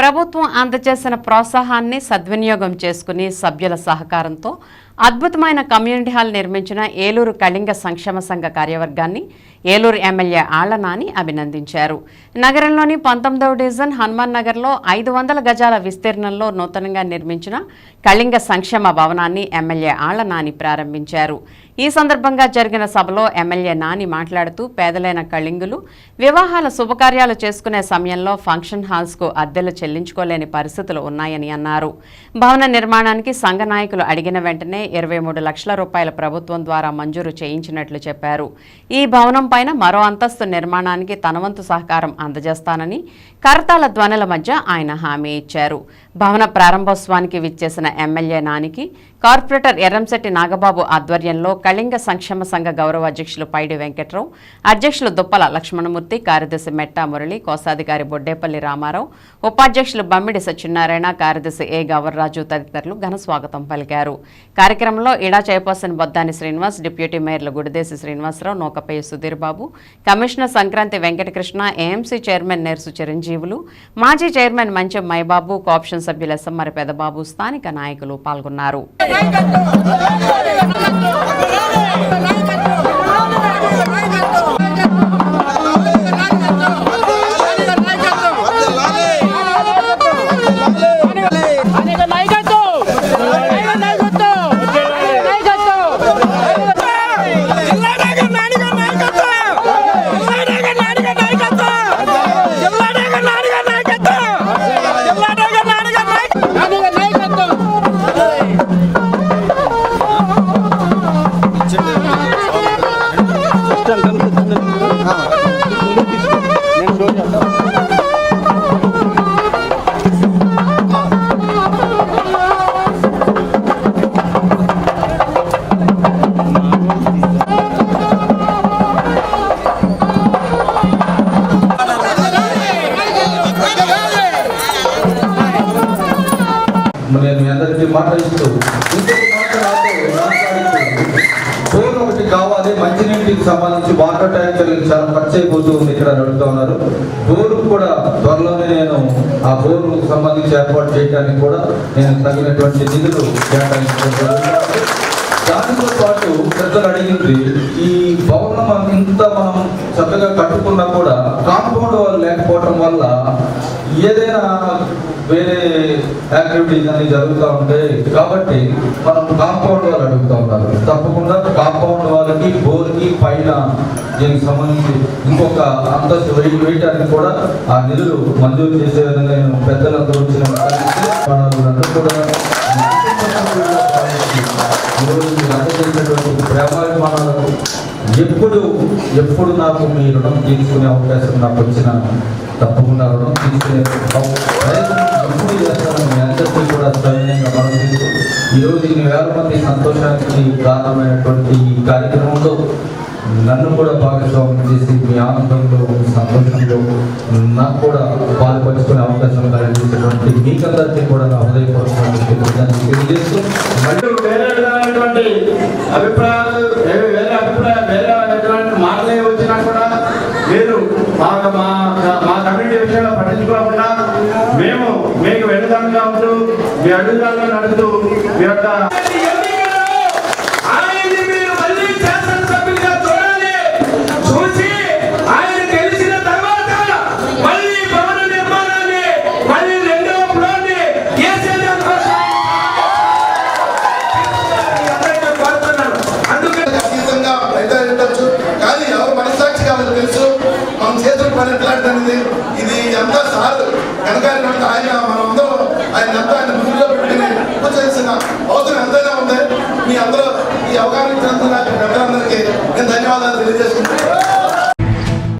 ప్రభుత్వం అందజేసిన ప్రోత్సాహాన్ని సద్వినియోగం చేసుకుని సభ్యుల సహకారంతో అద్భుతమైన కమ్యూనిటీ హాల్ నిర్మించిన ఏలూరు కళింగ సంక్షేమ సంఘ కార్యవర్గాన్ని ఏలూరు ఎమ్మెల్యే ఆళ్ళనాని అభినందించారు. నగరంలోని పంతొమ్మిదవ డివిజన్ హనుమాన్ నగర్లో ఐదు వందల గజాల విస్తీర్ణంలో నూతనంగా నిర్మించిన కళింగ సంక్షేమ భవనాన్ని ఎమ్మెల్యే ఆళ్ళనాని ప్రారంభించారు. ఈ సందర్భంగా జరిగిన సభలో ఎమ్మెల్యే నాని మాట్లాడుతూ పేదలైన కళింగులు వివాహాల శుభకార్యాలు చేసుకునే సమయంలో ఫంక్షన్ హాల్స్కు అద్దెలు చెల్లించుకోలేని పరిస్థితులు ఉన్నాయని అన్నారు. భవన నిర్మాణానికి సంఘ నాయకులు అడిగిన వెంటనే ఇరవై మూడు లక్షల రూపాయల ప్రభుత్వం ద్వారా మంజూరు చేయించినట్లు చెప్పారు. ఈ భవనం పైన మరో అంతస్తు నిర్మాణానికి తనవంతు సహకారం అందజేస్తానని కరతాల ధ్వనుల మధ్య ఆయన హామీ ఇచ్చారు. భవన ప్రారంభోత్సవానికి విచ్చేసిన ఎమ్మెల్యే నానికి కార్పొరేటర్ ఎర్రంశెట్టి నాగబాబు ఆధ్వర్యంలో కళింగ సంక్షేమ సంఘ గౌరవ అధ్యక్షులు పైడి వెంకట్రావు అధ్యక్షులు దుప్పల లక్ష్మణమూర్తి కార్యదర్శి మెట్టా మురళి కోశాధికారి బొడ్డేపల్లి రామారావు ఉపాధ్యక్షులు బమ్మిడి సత్యనారాయణ కార్యదర్శి ఏ గవర్రాజు తదితరులు ఘన స్వాగతం పలికారు. కార్యక్రమంలో ఇడా chairperson Boddani Srinivas deputy మేయర్లు Gudidesi Srinivasarao Nukapeya Sudheer Babu commissioner Sankranthi Venkatakrishna AMC chairman Nersu Chiranjeevulu మాజీ చైర్మన్ మంచం మైబాబు కోప్షన్ శాసనసభ్యుల ఎస్ఎంఆర్ పెదబాబు స్థానిక నాయకులు పాల్గొన్నారు మీ అందరికీ మాట్లాడుతూ ఇంకొక ఒకటి కావాలి మంచినీటికి సంబంధించి వాటర్ ట్యాంకర్ చాలా ఖర్చు అయిపోతూ ఉంది ఇక్కడ నడుపుతా ఉన్నారు. బోరు కూడా త్వరలోనే నేను ఆ బోరు సంబంధించి ఏర్పాటు చేయడానికి కూడా నేను తగినటువంటి నిధులు కేటాయించుకుంటాను దానితో పాటు పెద్దలు అడిగింది ఈ భవనం ఇంత మనం చక్కగా కట్టుకున్నా కూడా కాంపౌండ్ వాళ్ళు లేకపోవడం వల్ల ఏదైనా వేరే యాక్టివిటీస్ అన్ని జరుగుతూ ఉంటాయి కాబట్టి మనం కాంపౌండ్ వాళ్ళు అడుగుతూ ఉంటారు తప్పకుండా కాంపౌండ్ వాళ్ళకి బోర్కి పైన దీనికి సంబంధించి ఇంకొక అంతస్తు వెయ్యి వేయటానికి కూడా ఆ నిధులు మంజూరు చేసే విధంగా నేను పెద్దలతో వచ్చిన కూడా ఈరోజు మీరు అందజేసినటువంటి ప్రేమాభిమానాలకు ఎప్పుడు ఎప్పుడు నాకు మీ రుణం తీసుకునే అవకాశం నాకు వచ్చిన తప్పకుండా రుణం తీసుకునే ప్రయత్నం ఎప్పుడు చేస్తాను మీ అందరికీ కూడా సవినయంగా మనం ఈరోజు ఇన్ని వేల మంది సంతోషానికి కారణమైనటువంటి ఈ కార్యక్రమంలో నన్ను కూడా భాగస్వామ్యం చేసి మీ ఆనందంలో మీ సంతోషంలో నాకు కూడా పాల్పంచుకునే అవకాశం కలిగించినటువంటి మీకందరికీ కూడా నా హృదయపూర్వకమైన తెలియజేస్తూ వేరే అభిప్రాయాలు వేరే అభిప్రాయాలు వేరే మాటలే వచ్చినా కూడా మీరు మా మా కమ్యూనిటీ విషయంలో పట్టించుకోకుండా మేము మీకు వెనుదంగా ఉంటూ మీ అడుగుదాల్లో నడుపుతూ మీ యొక్క అవగాహన ఇచ్చినందుకు